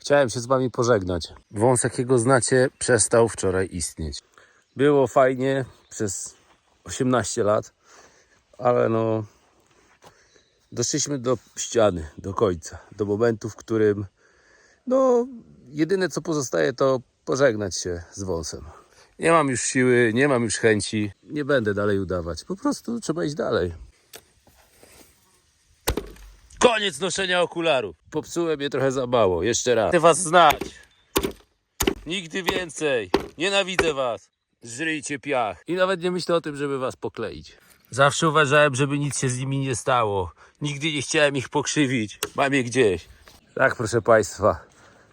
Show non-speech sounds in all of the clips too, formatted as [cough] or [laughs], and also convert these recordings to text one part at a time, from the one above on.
Chciałem się z wami pożegnać. Wąs, jakiego znacie, przestał wczoraj istnieć. Było fajnie przez 18 lat, ale no doszliśmy do ściany, do końca, do momentu, w którym no jedyne co pozostaje to pożegnać się z wąsem. Nie mam już siły, nie mam już chęci, nie będę dalej udawać. Po prostu trzeba iść dalej. Koniec noszenia okularów. Popsułem je trochę za mało. Jeszcze raz. Chcę was znać. Nigdy więcej. Nienawidzę was. Żryjcie piach. I nawet nie myślę o tym, żeby was pokleić. Zawsze uważałem, żeby nic się z nimi nie stało. Nigdy nie chciałem ich pokrzywić. Mam je gdzieś. Tak, proszę państwa.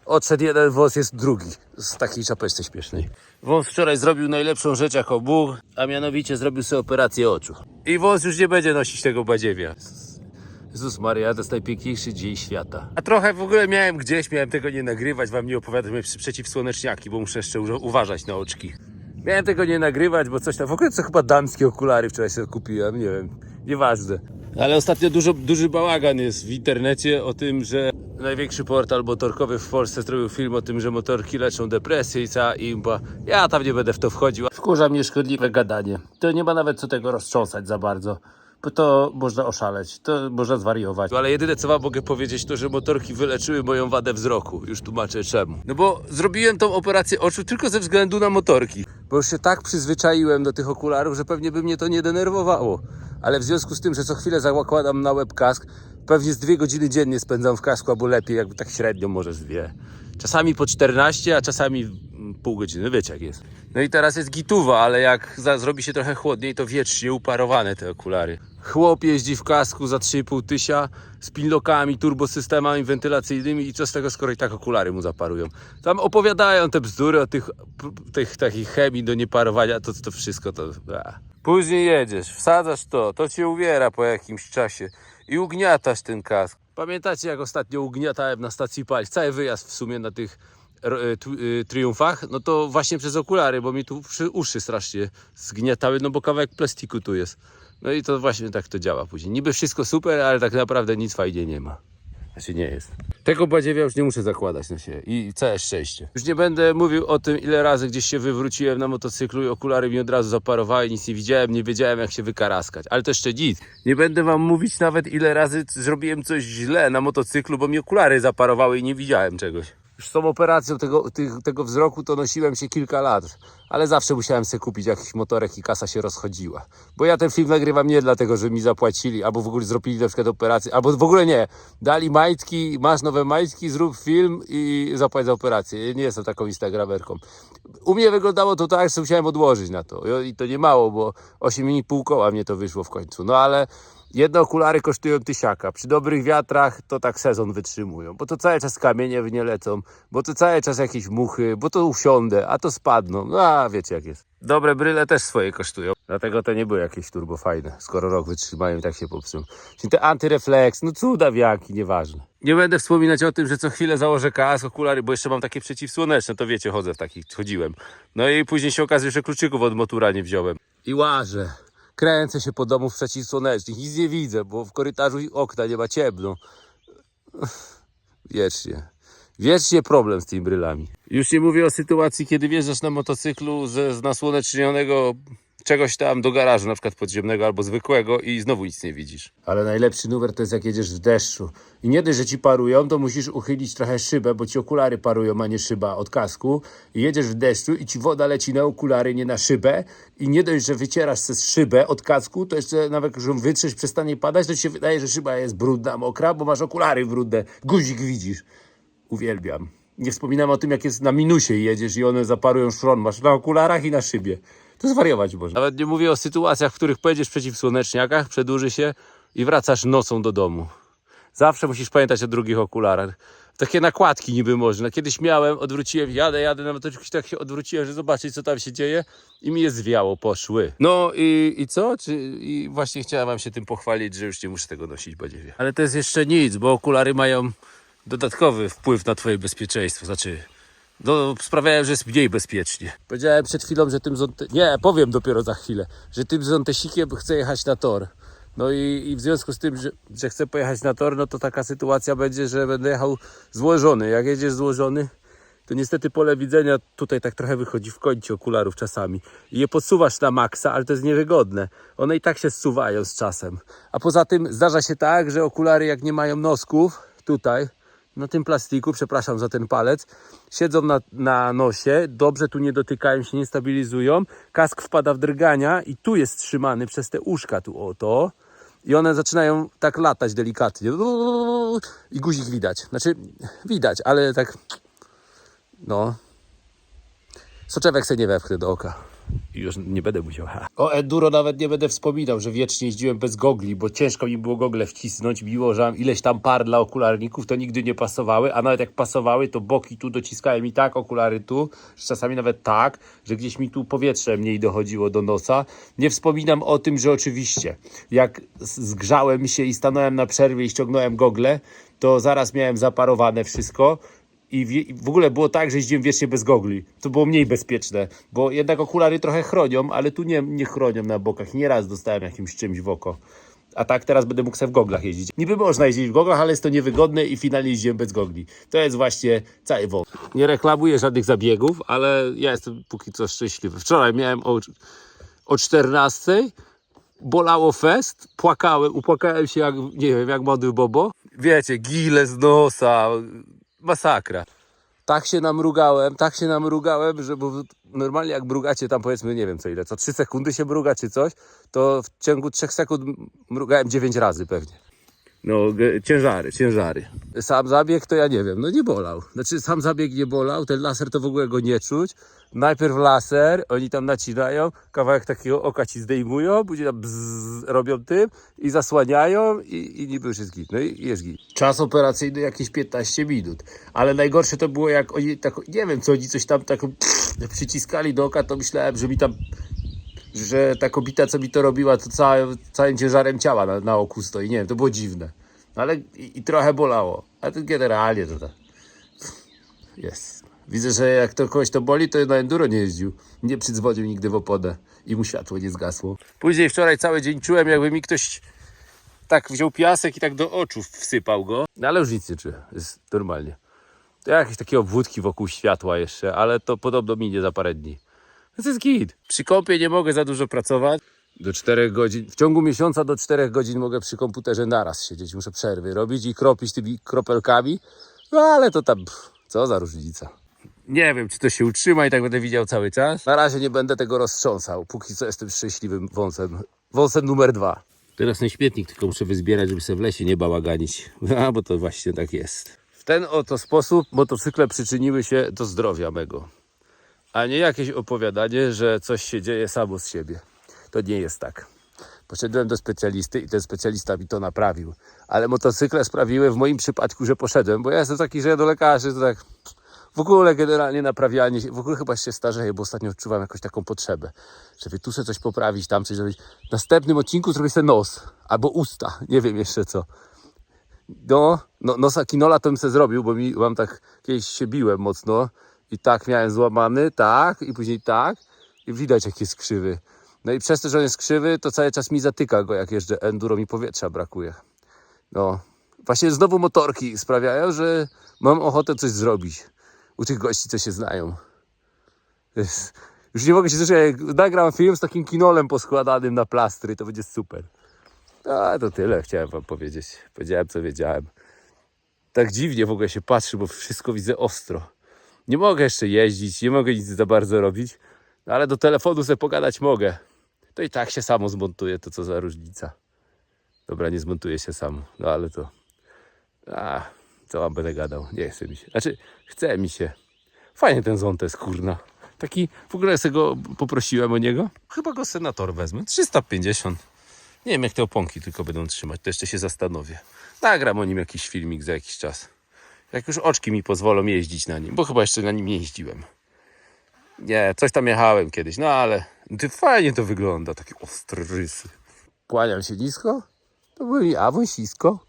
Odszedł jeden wąs, jest drugi. Z takiej czapeczce śpiesznej. Wąs wczoraj zrobił najlepszą rzecz jako Bóg, a mianowicie zrobił sobie operację oczu. I wąs już nie będzie nosić tego badziewia. Jezus Maria, to jest najpiękniejszy dzień świata. A trochę w ogóle miałem gdzieś, miałem tego nie nagrywać, wam nie opowiadać, przy- przeciwsłoneczniaki, bo muszę jeszcze uważać na oczki. Miałem tego nie nagrywać, bo coś tam, w ogóle co chyba damskie okulary wczoraj sobie kupiłem, nie wiem, nieważne. Ale ostatnio dużo, duży bałagan jest w internecie o tym, że największy portal motorkowy w Polsce zrobił film o tym, że motorki leczą depresję i cała imba. Ja tam nie będę w to wchodził. Wkurza mnie szkodliwe gadanie. To nie ma nawet co tego roztrząsać za bardzo to można oszaleć, to można zwariować. Ale jedyne co wam mogę powiedzieć to, że motorki wyleczyły moją wadę wzroku. Już tłumaczę czemu. No bo zrobiłem tą operację oczu tylko ze względu na motorki. Bo już się tak przyzwyczaiłem do tych okularów, że pewnie by mnie to nie denerwowało. Ale w związku z tym, że co chwilę zakładam na łeb kask, pewnie z dwie godziny dziennie spędzam w kasku, albo lepiej, jakby tak średnio może z dwie. Czasami po 14, a czasami mm, pół godziny, wiecie jak jest. No i teraz jest gituwa, ale jak za, zrobi się trochę chłodniej, to wiecznie uparowane te okulary. Chłop jeździ w kasku za 3,5 tysia z pinlokami, turbosystemami wentylacyjnymi i co z tego, skoro i tak okulary mu zaparują. Tam opowiadają te bzdury o tych, tych takich chemii do nieparowania, to to wszystko to... A. Później jedziesz, wsadzasz to, to cię uwiera po jakimś czasie i ugniatasz ten kask. Pamiętacie jak ostatnio ugniatałem na stacji paliw? Cały wyjazd w sumie na tych tu- y, triumfach, no to właśnie przez okulary, bo mi tu uszy strasznie zgniatały, no bo kawałek plastiku tu jest. No i to właśnie tak to działa później. Niby wszystko super, ale tak naprawdę nic fajnie nie ma. Znaczy nie jest. Tego badziewia już nie muszę zakładać na siebie i całe szczęście. Już nie będę mówił o tym, ile razy gdzieś się wywróciłem na motocyklu i okulary mi od razu zaparowały, nic nie widziałem, nie wiedziałem jak się wykaraskać. Ale to jeszcze nic. Nie będę wam mówić nawet ile razy zrobiłem coś źle na motocyklu, bo mi okulary zaparowały i nie widziałem czegoś. Już z tą operacją tego, tych, tego wzroku to nosiłem się kilka lat, ale zawsze musiałem sobie kupić jakiś motorek i kasa się rozchodziła. Bo ja ten film nagrywam nie dlatego, że mi zapłacili, albo w ogóle zrobili na przykład operację, albo w ogóle nie. Dali majtki, masz nowe majtki, zrób film i zapłać za operację. Ja Nie jestem taką instagramerką. U mnie wyglądało to tak, że musiałem odłożyć na to. I to nie mało, bo 8,5 koła mnie to wyszło w końcu. No ale Jedne okulary kosztują tysiaka. Przy dobrych wiatrach to tak sezon wytrzymują, bo to cały czas kamienie w nie lecą, bo to cały czas jakieś muchy, bo to usiądę, a to spadną. No a wiecie jak jest. Dobre bryle też swoje kosztują. Dlatego te nie były jakieś turbo fajne. Skoro rok wytrzymają i tak się popsują. Czyli te antyrefleks, no cuda wiaki, nieważne. Nie będę wspominać o tym, że co chwilę założę kask, okulary, bo jeszcze mam takie przeciwsłoneczne, to wiecie, chodzę w takich, chodziłem. No i później się okazuje, że kluczyków od motura nie wziąłem. I łażę. Kręcę się po domu w przeciwsłonecznych, nic nie widzę, bo w korytarzu okna nie ma ciemno. Wiecznie. Wiecznie problem z tymi brylami. Już nie mówię o sytuacji, kiedy wjeżdżasz na motocyklu ze z nasłonecznionego czegoś tam do garażu, na przykład podziemnego albo zwykłego i znowu nic nie widzisz. Ale najlepszy numer to jest jak jedziesz w deszczu. I nie dość, że ci parują, to musisz uchylić trochę szybę, bo ci okulary parują, a nie szyba od kasku. I jedziesz w deszczu i ci woda leci na okulary, nie na szybę. I nie dość, że wycierasz przez szybę od kasku, to jeszcze nawet ją wytrzesz, przestanie padać, to ci się wydaje, że szyba jest brudna, mokra, bo masz okulary brudne. Guzik widzisz. Uwielbiam. Nie wspominam o tym, jak jest na minusie i jedziesz i one zaparują szron. Masz na okularach i na szybie. To zwariować można. Nawet nie mówię o sytuacjach, w których pojedziesz przeciw słoneczniakach, przedłuży się i wracasz nocą do domu. Zawsze musisz pamiętać o drugich okularach. Takie nakładki niby można. Kiedyś miałem, odwróciłem, jadę, jadę, nawet jakoś tak się odwróciłem, że zobaczyć co tam się dzieje i mi je zwiało, poszły. No i, i co? Czy, I właśnie chciałem wam się tym pochwalić, że już nie muszę tego nosić badziewie. Ale to jest jeszcze nic, bo okulary mają dodatkowy wpływ na twoje bezpieczeństwo. Znaczy, no, sprawiają, że jest mniej bezpiecznie. Powiedziałem przed chwilą, że tym zonte... Nie, powiem dopiero za chwilę, że tym zontesikiem chcę jechać na tor. No i, i w związku z tym, że, że chcę pojechać na tor, no to taka sytuacja będzie, że będę jechał złożony. Jak jedziesz złożony, to niestety pole widzenia tutaj tak trochę wychodzi w kącie okularów czasami. I je podsuwasz na maksa, ale to jest niewygodne. One i tak się zsuwają z czasem. A poza tym zdarza się tak, że okulary jak nie mają nosków, tutaj, na tym plastiku, przepraszam za ten palec, siedzą na, na nosie, dobrze tu nie dotykają się, nie stabilizują, kask wpada w drgania i tu jest trzymany przez te uszka tu o to i one zaczynają tak latać delikatnie. I guzik widać, znaczy widać, ale tak no. Soczewek se nie wepchnę do oka już nie będę musiał. O enduro nawet nie będę wspominał, że wiecznie jeździłem bez gogli, bo ciężko mi było gogle wcisnąć, miło, że mam ileś tam par dla okularników, to nigdy nie pasowały, a nawet jak pasowały, to boki tu dociskałem i tak, okulary tu, że czasami nawet tak, że gdzieś mi tu powietrze mniej dochodziło do nosa. Nie wspominam o tym, że oczywiście jak zgrzałem się i stanąłem na przerwie i ściągnąłem gogle, to zaraz miałem zaparowane wszystko, i w, ogóle było tak, że jeździłem wiecznie bez gogli. To było mniej bezpieczne, bo jednak okulary trochę chronią, ale tu nie, nie chronią na bokach. Nieraz dostałem jakimś czymś w oko. A tak teraz będę mógł sobie w goglach jeździć. Niby można jeździć w goglach, ale jest to niewygodne i finalnie jeździłem bez gogli. To jest właśnie cały wąt. Nie reklamuję żadnych zabiegów, ale ja jestem póki co szczęśliwy. Wczoraj miałem o, o 14 bolało fest, płakałem, upłakałem się jak, nie wiem, jak młody Bobo. Wiecie, gile z nosa, masakra. Tak się namrugałem, tak się namrugałem, że bo normalnie jak mrugacie tam powiedzmy, nie wiem co ile, co 3 sekundy się mruga czy coś, to w ciągu 3 sekund mrugałem 9 razy pewnie. No, ciężary, ciężary. Sam zabieg to ja nie wiem, no nie bolał. Znaczy sam zabieg nie bolał, ten laser to w ogóle go nie czuć. Najpierw laser, oni tam nacinają, kawałek takiego oka ci zdejmują, później tam bzzz, robią tym i zasłaniają i, i niby już jest git. No i jest git. Czas operacyjny jakieś 15 minut, ale najgorsze to było jak oni tak, nie wiem co oni coś tam tak przyciskali do oka, to myślałem, że mi tam że ta kobieta, co mi to robiła, to całe, całym ciężarem ciała na, na oku stoi. Nie wiem, to było dziwne. No ale i, i trochę bolało. A to generalnie to tak. Jest. Widzę, że jak to kogoś to boli, to na enduro nie jeździł. Nie przydzwonił nigdy w opodę i mu światło nie zgasło. Później wczoraj cały dzień czułem, jakby mi ktoś tak wziął piasek i tak do oczu wsypał go. No ale już nic nie czuję. Jest normalnie. To jakieś takie obwódki wokół światła jeszcze, ale to podobno minie za parę dni. To jest git. Przy kąpie nie mogę za dużo pracować. Do 4 godzin, w ciągu miesiąca do 4 godzin mogę przy komputerze naraz siedzieć. Muszę przerwy robić i kropić tymi kropelkami. No ale to tam, pff, co za różnica. Nie wiem, czy to się utrzyma i tak będę widział cały czas. Na razie nie będę tego roztrząsał, póki co jestem szczęśliwym wąsem. Wąsem numer dwa. Teraz ten śmietnik tylko muszę wyzbierać, żeby sobie w lesie nie bałaganić. [laughs] A, bo to właśnie tak jest. W ten oto sposób motocykle przyczyniły się do zdrowia mego a nie jakieś opowiadanie, że coś się dzieje samo z siebie. To nie jest tak. Poszedłem do specjalisty i ten specjalista mi to naprawił. Ale motocykle sprawiły w moim przypadku, że poszedłem, bo ja jestem taki, że ja do lekarzy to tak w ogóle generalnie naprawianie w ogóle chyba się starzeję, bo ostatnio odczuwam jakąś taką potrzebę, żeby tu sobie coś poprawić, tam coś zrobić. W następnym odcinku zrobię sobie nos albo usta, nie wiem jeszcze co. No, no nosa kinola to bym sobie zrobił, bo mi, mam tak, kiedyś się biłem mocno i tak miałem złamany, tak, i później tak i widać jak jest krzywy. No i przez to, że on jest krzywy, to cały czas mi zatyka go, jak jeżdżę enduro, mi powietrza brakuje. No, właśnie znowu motorki sprawiają, że mam ochotę coś zrobić u tych gości, co się znają. Już nie mogę się doczekać, jak nagram film z takim kinolem poskładanym na plastry, to będzie super. A to tyle chciałem wam powiedzieć. Powiedziałem, co wiedziałem. Tak dziwnie w ogóle się patrzy, bo wszystko widzę ostro. Nie mogę jeszcze jeździć, nie mogę nic za bardzo robić, no ale do telefonu sobie pogadać mogę. To i tak się samo zmontuje, to co za różnica. Dobra, nie zmontuje się samo, no ale to... A, co wam będę gadał, nie chce mi się. Znaczy, chce mi się. Fajnie ten ząt jest, kurna. Taki, w ogóle sobie go poprosiłem o niego. Chyba go senator wezmę. 350. Nie wiem, jak te oponki tylko będą trzymać, to jeszcze się zastanowię. Nagram o nim jakiś filmik za jakiś czas. Jak już oczki mi pozwolą jeździć na nim, bo chyba jeszcze na nim nie jeździłem. Nie, coś tam jechałem kiedyś, no ale ty fajnie to wygląda, takie ostre rysy. Kłaniam się nisko, to byli awąsisko.